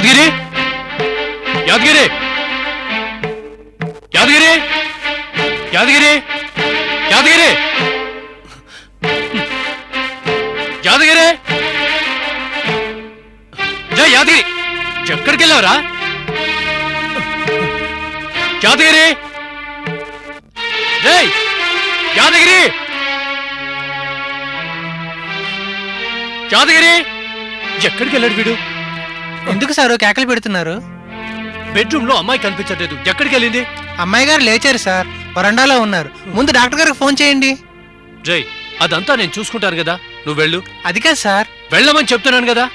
Yadagiri sir కేకలు పెడుతున్నారు. బెడ్రూమ్లో అమ్మాయి కనిపించట్లేదు. ఎక్కడికి వెళ్ళింది? అమ్మాయి గారు లేచారు సార్. వరండాలో ఉన్నారు. ముందు డాక్టర్ గారికి ఫోన్ చేయండి. జై అదంతా నేను చూసుకుంటాను కదా. నువ్వు వెళ్ళు. అది కాదు సార్. వెళ్ళమని చెప్తున్నాను కదా.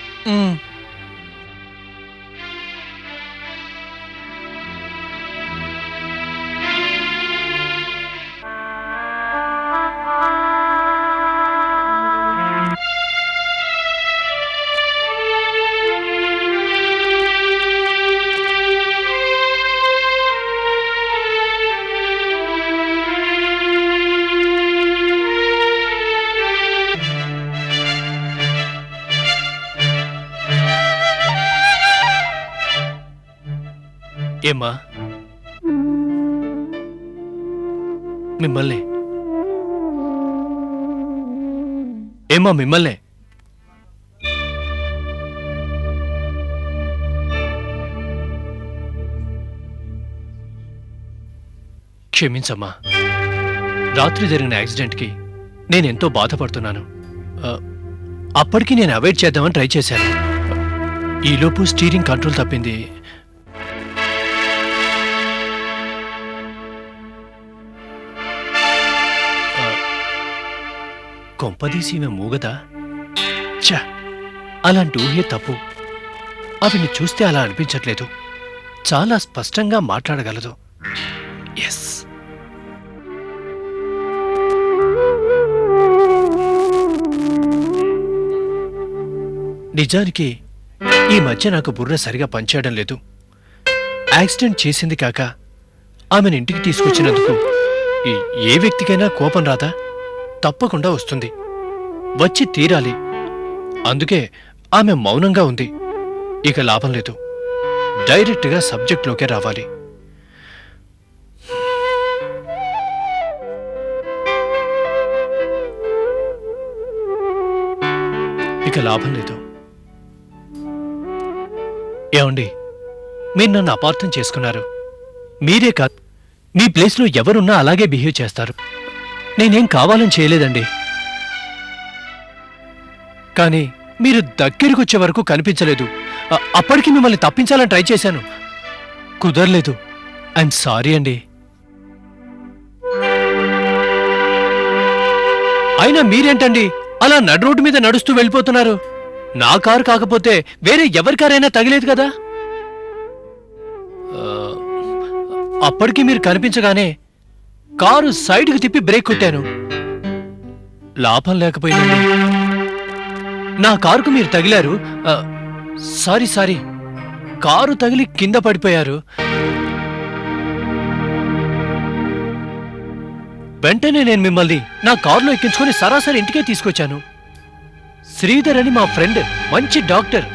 ఏమ్మా మిమ్మల్ని. ఏమ్మా మిమ్మల్ని? క్షమించమ్మా. రాత్రి జరిగిన యాక్సిడెంట్కి నేనెంతో బాధపడుతున్నాను. అప్పటికి నేను అవాయిడ్ చేద్దామని ట్రై చేశాను. ఈలోపు స్టీరింగ్ కంట్రోల్ తప్పింది కొంపదీసి మూగదా? ఛ! అలాంటి ఊహే తప్పు. అవిని చూస్తే అలా అనిపించట్లేదు. చాలా స్పష్టంగా మాట్లాడగలదు. ఎస్ నిజానికి ఈ మధ్య నాకు బుర్ర సరిగా పనిచేయడం లేదు. యాక్సిడెంట్ చేసింది కాక ఆమెను ఇంటికి తీసుకొచ్చినందుకు ఏ వ్యక్తికైనా కోపం రాదా? తప్పకుండా వస్తుంది. వచ్చి తీరాలి. అందుకే ఆమె మౌనంగా ఉంది. ఇక లాభం లేదు. డైరెక్ట్గా సబ్జెక్ట్లోకే రావాలి. ఇక లాభం లేదు. ఏమండి? మీరు నన్ను అపార్థం చేసుకున్నారు. మీరే కాదు మీ ప్లేస్లో ఎవరున్నా అలాగే బిహేవ్ చేస్తారు. నేనేం కావాలని చేయలేదండి. కానీ మీరు దగ్గరికి వచ్చే వరకు కనిపించలేదు. అప్పటికి మిమ్మల్ని తప్పించాలని ట్రై చేశాను. కుదరలేదు. ఐఎమ్ సారీ అండి. అయినా మీరేంటండి? అలా నడు రోడ్డు మీద నడుస్తూ వెళ్ళిపోతున్నారు. నా కారు కాకపోతే వేరే ఎవరి కారైనా తగిలేదు కదా? అప్పటికి మీరు కనిపించగానే కారు సైడ్కి తిప్పి బ్రేక్ కొట్టాను. లాభం లేకపోయిందండి. నా కారుకు మీరు తగిలారు. Sorry sorry. కారు తగిలి కింద పడిపోయారు. వెంటనే నేను మిమ్మల్ని నా కారులో ఎక్కించుకొని సరాసరి ఇంటికే తీసుకొచ్చాను. శ్రీధర్ అని మా ఫ్రెండ్ మంచి డాక్టర్.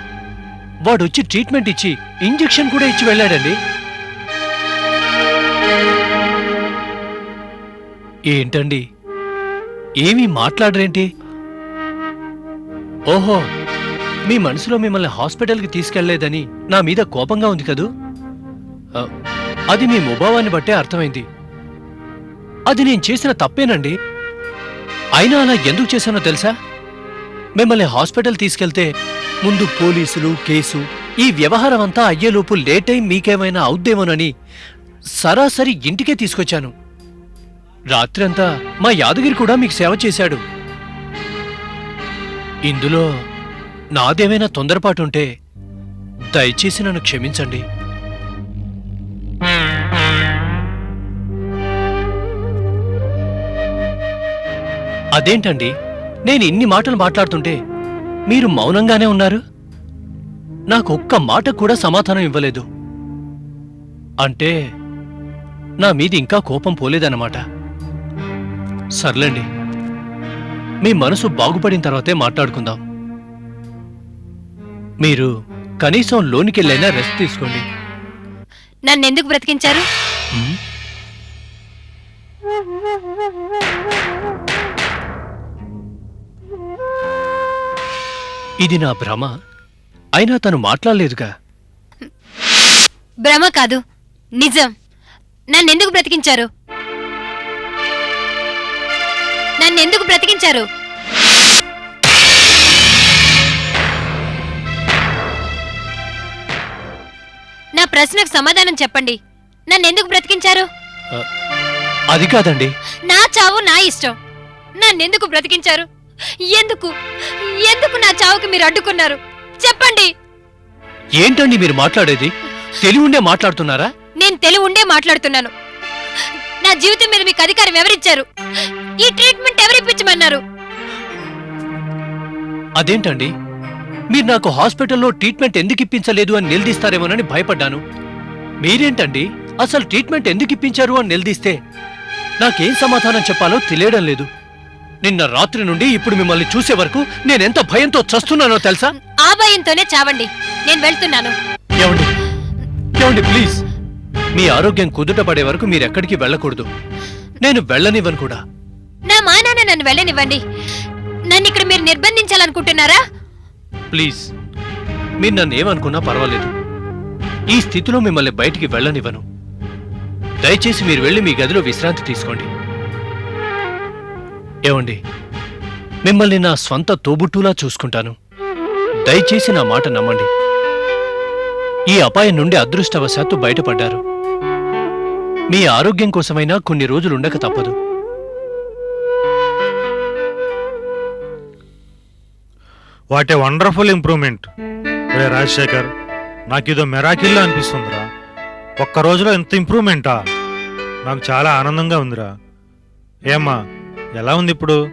వాడు వచ్చి ట్రీట్మెంట్ ఇచ్చి ఇంజెక్షన్ కూడా ఇచ్చి వెళ్ళాడండి. ఏంటండి? ఏమీ మాట్లాడరేంటి? ఓహో మీ మనసులో మిమ్మల్ని హాస్పిటల్కి తీసుకెళ్ళేదని నా మీద కోపంగా ఉంది కదూ? అది మీ ముభావాన్ని బట్టే అర్థమైంది. అది నేను చేసిన తప్పేనండి. అయినా అలా ఎందుకు చేశానో తెలుసా? మిమ్మల్ని హాస్పిటల్ తీసుకెళ్తే ముందు పోలీసులు కేసు ఈ వ్యవహారం అంతా అయ్యేలోపు లేట్ అయి మీకేమైనా అవుద్దేమోనని సరాసరి ఇంటికే తీసుకొచ్చాను. రాత్రంతా మా యాదగిరి కూడా మీకు సేవ చేశాడు. ఇందులో నాదేమైనా తొందరపాటుంటే దయచేసి నన్ను క్షమించండి. అదేంటండి? నేను ఇన్ని మాటలు మాట్లాడుతుంటే మీరు మౌనంగానే ఉన్నారు? నాకు ఒక్క మాట కూడా సమాధానం ఇవ్వలేదు. అంటే నా మీద ఇంకా కోపం పోలేదన్నమాట. సర్లేండి. మీ మనసు బాగుపడిన తర్వాతే మాట్లాడుకుందాం. మీరు కనీసం లోనికెళ్ళైనా రెస్ట్ తీసుకోండి. నన్ను ఎందుకు బ్రతికించారు ఇది నా భ్రమ. అయినా తను మాట్లాడలేదుగా. భ్రమ కాదు. నిజం. నన్ను ఎందుకు బ్రతికించారు? నన్ను ఎందుకు బ్రతికించారు? నా ప్రశ్నకు సమాధానం చెప్పండి. నన్ను ఎందుకు బ్రతికించారు? అది కాదండి. నా చావు నా ఇష్టం. నన్నెందుకు బ్రతికించారు? ఎందుకు? ఎందుకు నా చావుకి మీరు అడ్డుకున్నారు? చెప్పండి. ఏంటండి మీరు మాట్లాడేది? తెలివి ఉండే మాట్లాడుతున్నారా? నేను తెలివి ఉండే మాట్లాడుతున్నాను. నా జీవితం మీద మీకు అధికారం ఎవరిచ్చారు? ఈ ట్రీట్మెంట్ ఎవరిప్పించమన్నారు అదేంటండి? మీరు నాకు హాస్పిటల్లో ట్రీట్మెంట్ ఎందుకు ఇప్పించలేదు అని నిలదీస్తారేమోనని భయపడ్డాను. మీరేంటండి? అసలు ట్రీట్మెంట్ ఎందుకు ఇప్పించారు అని నిలదీస్తే నాకేం సమాధానం చెప్పాలో తెలియడం లేదు. నిన్న రాత్రి నుండి ఇప్పుడు మిమ్మల్ని చూసే వరకు నేనెంత భయంతో చస్తున్నానో తెలుసా? ఆ భయంతోనే చావండి. నేను వెళ్తున్నాను. ఏమండి? ఏమండి ప్లీజ్. మీ ఆరోగ్యం కుదుట పడే వరకు మీరెక్కడికి వెళ్ళకూడదు. నేను వెళ్ళనివ్వను కూడా. నన్ను వెళ్ళనివ్వండి. నన్ను ఇక్కడ మీరు నిర్బంధించాలనుకుంటున్నారా? ప్లీజ్. మీరు నన్ను ఏమనుకున్నా పర్వాలేదు. ఈ స్థితిలో మిమ్మల్ని బయటికి వెళ్ళనివ్వను. దయచేసి మీరు వెళ్ళి మీ గదిలో విశ్రాంతి తీసుకోండి. ఏమండి? మిమ్మల్ని నా స్వంత తోబుట్టులా చూసుకుంటాను. దయచేసి నా మాట నమ్మండి. ఈ అపాయం నుండి అదృష్టవశాత్తు బయటపడ్డారు. మీ ఆరోగ్యం కోసమైనా కొన్ని రోజులు ఉండక తప్పదు. వాట్ ఏ వండర్ఫుల్ ఇంప్రూవ్మెంట్ రే రాజశేఖర్ నాకు ఇదో మెరాకిల్లా అనిపిస్తుందిరా. ఒక్క రోజులో ఇంత ఇంప్రూవ్మెంటా నాకు చాలా ఆనందంగా ఉందిరా. ఏమ్మా ఎలా ఉంది ఇప్పుడు?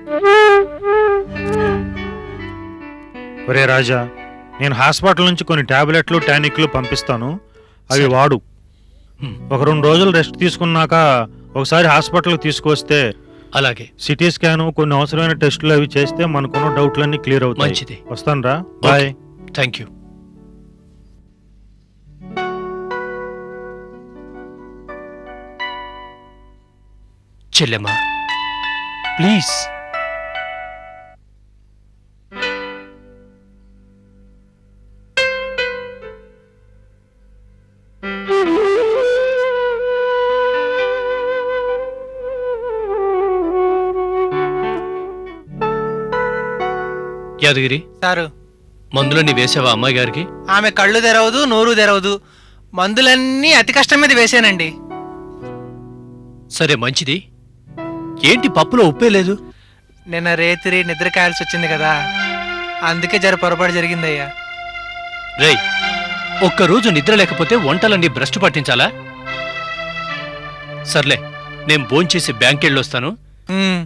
ఒరే రాజా నేను హాస్పిటల్ నుంచి కొన్ని టాబ్లెట్లు టానిక్లు పంపిస్తాను. అవి. వాడు. ఒక రెండు రోజులు రెస్ట్ తీసుకున్నాక ఒకసారి హాస్పిటల్కి తీసుకొస్తే అలాగే. సిటీ స్కాన్ కొన్ని అవసరమైన టెస్టులు అవి చేస్తే మనకున్న డౌట్లన్నీ క్లియర్ అవుతాయి. మంచిది. వస్తాను రా బాయ్. Thank you. చెల్లెమ్మా ప్లీజ్. యాదగిరి సారు. మందులన్నీ వేసావా అమ్మాయి గారికి? ఆమె కళ్ళు తెరవదు నోరు తెరవదు. మందులన్నీ అతి కష్టం మీద వేసానండి. సరే మంచిది. ఏంటి పప్పులో ఉప్పే లేదు? నిన్న రేతిరి నిద్ర కాయాల్సి వచ్చింది కదా. అందుకే జర పొరపాటు జరిగిందయ్యా. రేయ్ ఒక్కరోజు నిద్ర లేకపోతే వంటలన్నీ భ్రష్టు పట్టించాలా? సర్లే నేను భోంచేసి బ్యాంక్ వెళ్ళొస్తాను ఉమ్,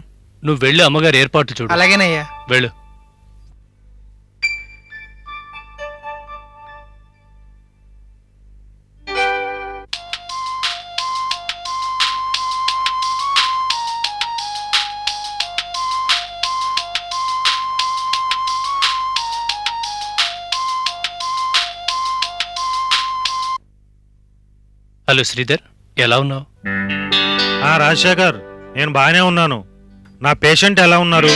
నువ్వు వెళ్ళి అమ్మగారి ఏర్పాట్లు చూడు. అలాగేనయ్యా. వెళ్ళు. హలో శ్రీధర్ ఎలా ఉన్నావు? ఆ రాజశేఖర్ నేను బాగానే ఉన్నాను. నా పేషెంట్ ఎలా ఉన్నారు?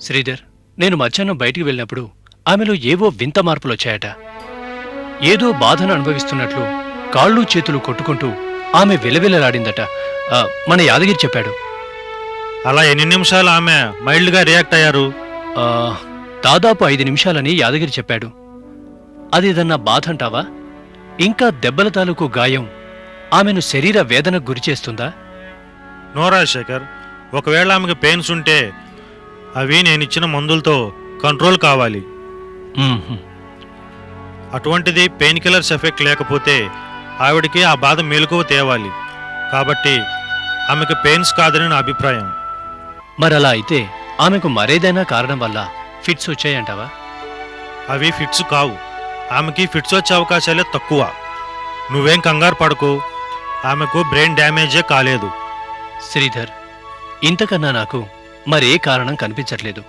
శ్రీధర్ నేను మధ్యాహ్నం బయటికి వెళ్ళినప్పుడు ఆమెలో ఏవో వింత మార్పులు వచ్చాయట. ఏదో బాధను అనుభవిస్తున్నట్లు కాళ్ళు చేతులు కొట్టుకుంటూ ఆమె విలవిలలాడిందట. ఆ, మన యాదగిరి చెప్పాడు. అలా ఎన్ని నిమిషాలు ఆమె మైల్డ్గా రియాక్ట్ అయ్యారు? ఆ, దాదాపు ఐదు నిమిషాలని యాదగిరి చెప్పాడు. అదేదన్నా బాధ అంటావా? ఇంకా దెబ్బల తాలూకు గాయం ఆమెను శరీర వేదనకు గురిచేస్తుందా నో రాజశేఖర్ ఒకవేళ ఆమెకి పెయిన్స్ ఉంటే అవి నేను ఇచ్చిన మందులతో కంట్రోల్ కావాలి. అటువంటిది పెయిన్ కిల్లర్స్ ఎఫెక్ట్ లేకపోతే ఆవిడకి ఆ బాధ మేలుకువ తేవాలి. కాబట్టి ఆమెకి పెయిన్స్ కాదని నా అభిప్రాయం. మరలా అయితే ఆమెకు మరేదైనా కారణం వల్ల ఫిట్స్ వచ్చాయంటావా? అవి ఫిట్స్ కావు. ఆమెకి ఫిట్స్ వచ్చే అవకాశాలే తక్కువ. నువ్వేం కంగారు పడకు. ఆమెకు బ్రెయిన్ డ్యామేజే కాలేదు. శ్రీధర్ ఇంతకన్నా నాకు మరే కారణం కనిపించట్లేదు.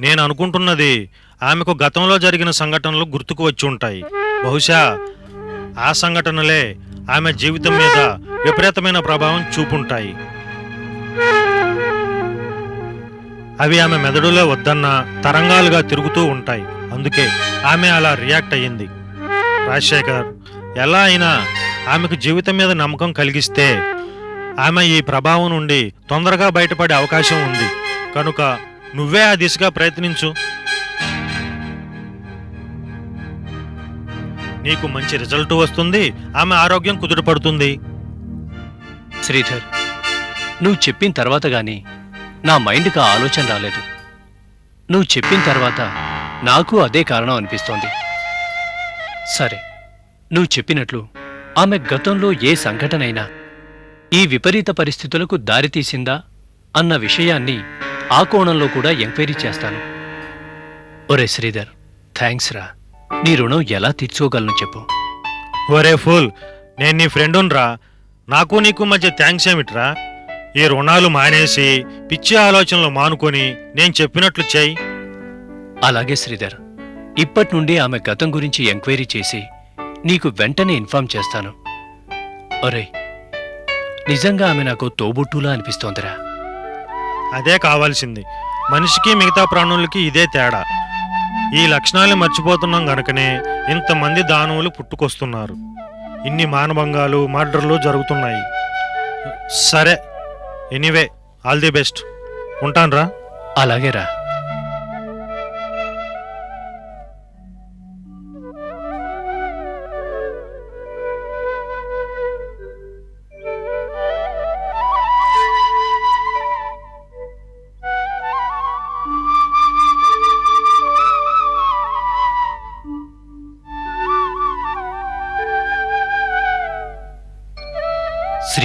నేను అనుకుంటున్నది ఆమెకు గతంలో జరిగిన సంఘటనలు గుర్తుకు వచ్చి ఉంటాయి. బహుశా ఆ సంఘటనలే ఆమె జీవితం మీద విపరీతమైన ప్రభావం చూపుంటాయి. అవి ఆమె మెదడులో వద్దన్న తరంగాలుగా తిరుగుతూ ఉంటాయి. అందుకే ఆమె అలా రియాక్ట్ అయ్యింది. రాజశేఖర్ ఎలా అయినా ఆమెకు జీవితం మీద నమ్మకం కలిగిస్తే ఆమె ఈ ప్రభావం నుండి తొందరగా బయటపడే అవకాశం ఉంది. కనుక నువ్వే ఆ దిశగా ప్రయత్నించు. నీకు మంచి రిజల్ట్ వస్తుంది ఆమె ఆరోగ్యం కుదుటపడుతుంది. శ్రీధర్ నువ్వు చెప్పిన తర్వాత గాని నా మైండ్కి ఆ ఆలోచన రాలేదు. నువ్వు చెప్పిన తర్వాత నాకు అదే కారణం అనిపిస్తోంది. సరే నువ్వు చెప్పినట్లు ఆమె గతంలో ఏ సంఘటనైనా ఈ విపరీత పరిస్థితులకు దారితీసిందా అన్న విషయాన్ని ఆ కోణంలో కూడా ఎంక్వైరీ చేస్తాను. ఒరే శ్రీధర్ థ్యాంక్స్ రా. నీ రుణం ఎలా తీర్చుకోగలను చెప్పు. ఒరే ఫుల్ నేను నీ ఫ్రెండున్రా నాకు నీకు మధ్య థ్యాంక్స్ ఏమిట్రా? ఈ రుణాలు మానేసి పిచ్చి ఆలోచనలు మానుకొని నేను చెప్పినట్లు చేయి. అలాగే శ్రీధర్ ఇప్పటి నుండి ఆమె గతం గురించి ఎంక్వైరీ చేసి నీకు వెంటనే ఇన్ఫార్మ్ చేస్తాను. ఒరే నిజంగా ఆమె నాకు తోబుట్టులా అనిపిస్తోందిరా. అదే కావాల్సింది. మనిషికి మిగతా ప్రాణులకి ఇదే తేడా. ఈ లక్షణాలు మర్చిపోతున్నాం గనుకనే ఇంతమంది దానవులు పుట్టుకొస్తున్నారు. ఇన్ని మానభంగాలు మర్డర్లు జరుగుతున్నాయి. సరే ఎనీవే ఆల్ ది బెస్ట్. ఉంటాన్రా? అలాగేరా.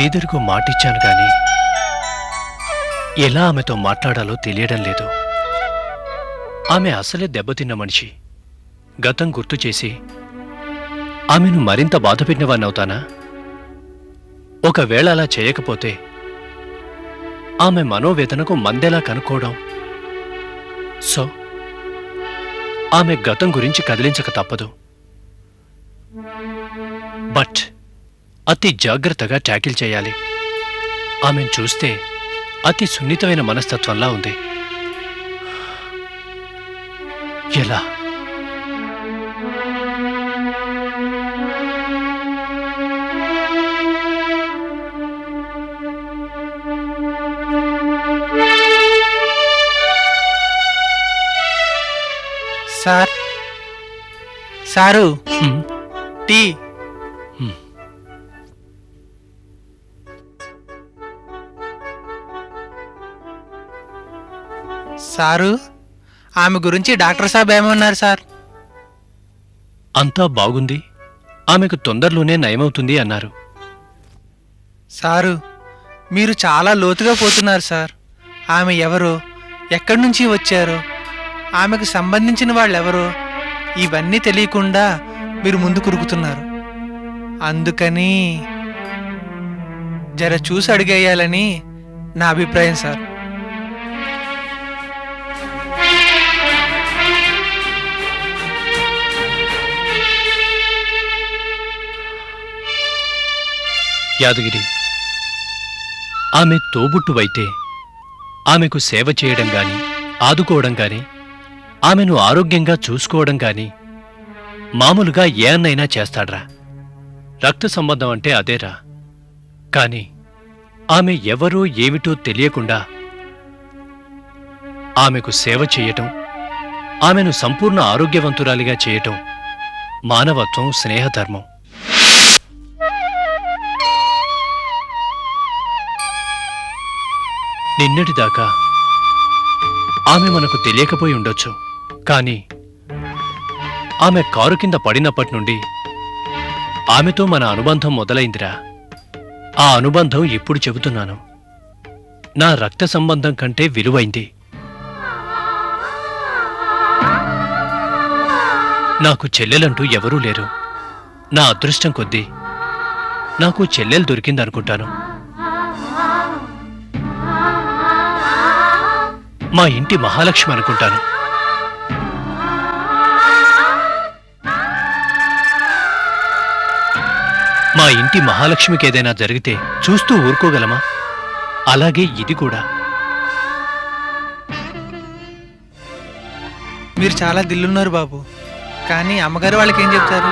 శ్రీధర్కు మాటిచ్చాను గాని ఎలా ఆమెతో మాట్లాడాలో తెలియడం లేదు. ఆమె అసలే దెబ్బతిన్న మనిషి. గతం గుర్తు చేసి ఆమెను మరింత బాధపెట్టినవాన్నవుతానా ఒకవేళ అలా చేయకపోతే ఆమె మనోవేదనకు మందెలా కనుక్కోవడం. సో ఆమె గతం గురించి కదిలించక తప్పదు. బట్ అతి జాగ్రత్తగా ట్యాకిల్ చేయాలి. ఆమెను చూస్తే అతి సున్నితమైన మనస్తత్వంలా ఉంది. ఎలా? సార్. సారు. టీ. సారు ఆమె గురించి డాక్టర్ సాబ్ ఏమన్నారు సార్? అంతా బాగుంది. ఆమెకు తొందరలోనే నయమవుతుంది అన్నారు. సారు మీరు చాలా లోతుగా పోతున్నారు సార్. ఆమె ఎవరో ఎక్కడి నుంచి వచ్చారో ఆమెకు సంబంధించిన వాళ్ళు ఎవరో ఇవన్నీ తెలియకుండా మీరు ముందు కురుకుతున్నారు అందుకని జర చూసి అడిగేయాలని నా అభిప్రాయం సార్. యాదగిరి. ఆమె తోబుట్టువైతే ఆమెకు సేవ చేయడం గాని ఆదుకోవడం గాని ఆమెను ఆరోగ్యంగా చూసుకోవడం గాని మామూలుగా ఏ అన్నైనా చేస్తాడ్రా. రక్త సంబంధం అంటే అదేరా. కాని ఆమె ఎవరో ఏమిటో తెలియకుండా ఆమెకు సేవ చేయటం ఆమెను సంపూర్ణ ఆరోగ్యవంతురాలిగా చేయటం మానవత్వం స్నేహధర్మం. నిన్నటిదాకా ఆమె మనకు తెలియకపోయి ఉండొచ్చు. కానీ ఆమె కారు కింద పడినప్పటి నుండి ఆమెతో మన అనుబంధం మొదలైందిరా. ఆ అనుబంధం ఇప్పుడు చెబుతున్నాను. నా రక్త సంబంధం కంటే విలువైంది. నాకు చెల్లెలంటూ ఎవరూ లేరు. నా అదృష్టం కొద్దీ నాకు చెల్లెలు దొరికిందనుకుంటాను. మా ఇంటి మహాలక్ష్మి అనుకుంటాను. మా ఇంటి మహాలక్ష్మికి ఏదైనా జరిగితే చూస్తూ ఊరుకోగలమా? అలాగే ఇది కూడా. మీరు చాలా దిల్లున్నారు బాబు. కానీ అమ్మగారు వాళ్ళకి ఏం చెప్తారు?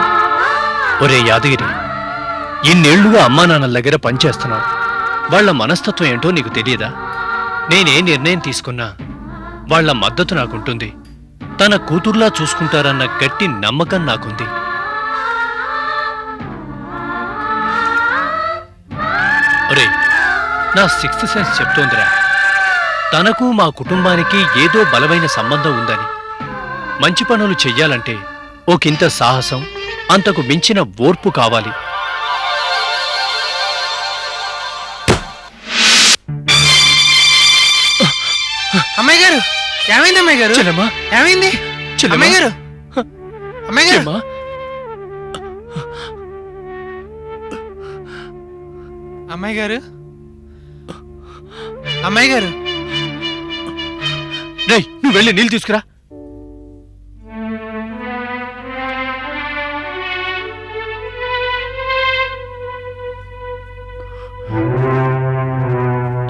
ఒరే యాదగిరి ఇన్నేళ్ళుగా అమ్మా నాన్నల దగ్గర పనిచేస్తున్నావు. వాళ్ళ మనస్తత్వం ఏంటో నీకు తెలియదా? నేనే నిర్ణయం తీసుకున్నా. వాళ్ళ మద్దతు నాకుంటుంది. తన కూతుర్లా చూసుకుంటారన్న గట్టి నమ్మకం నాకుంది. ఒరే నా సిక్స్త్ సెన్స్ చెప్తోందిరా. తనకు మా కుటుంబానికి ఏదో బలమైన సంబంధం ఉందని. మంచి పనులు చెయ్యాలంటే ఒకంత సాహసం అంతకు మించిన ఓర్పు కావాలి. అమ్మాయి గారు ఏమైంది అమ్మాయి గారు? చెల్లెమ్మా. ఏమైంది? అమ్మాయి గారు? అమ్మాయి గారు? అమ్మాయి గారు? అమ్మాయి గారు? రేయ్ నువ్వు వెళ్ళి నీళ్ళు తీసుకురా.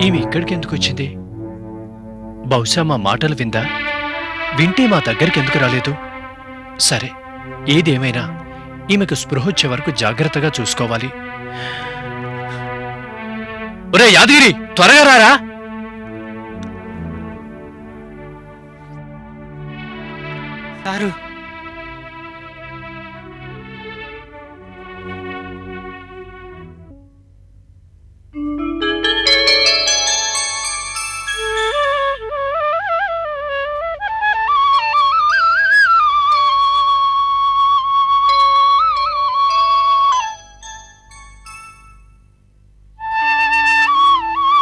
ఈమె ఇక్కడికి ఎందుకు వచ్చింది? బహుశా మా మాటలు విందా? వింటే మా దగ్గరికి ఎందుకు రాలేదు? సరే ఏదేమైనా ఈమెకు స్పృహొచ్చే వరకు జాగ్రత్తగా చూసుకోవాలి. ఒరే యాదగిరి త్వరగా రారా?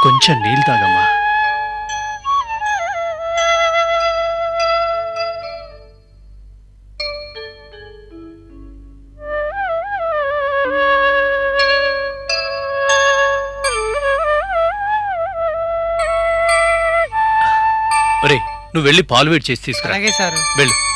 కొంచెం నీళ్ళు తాగమ్మా. నువ్వు వెళ్ళి పాలు వేడి చేసి తీసుకురా. అలాగే సారు. వెళ్ళు.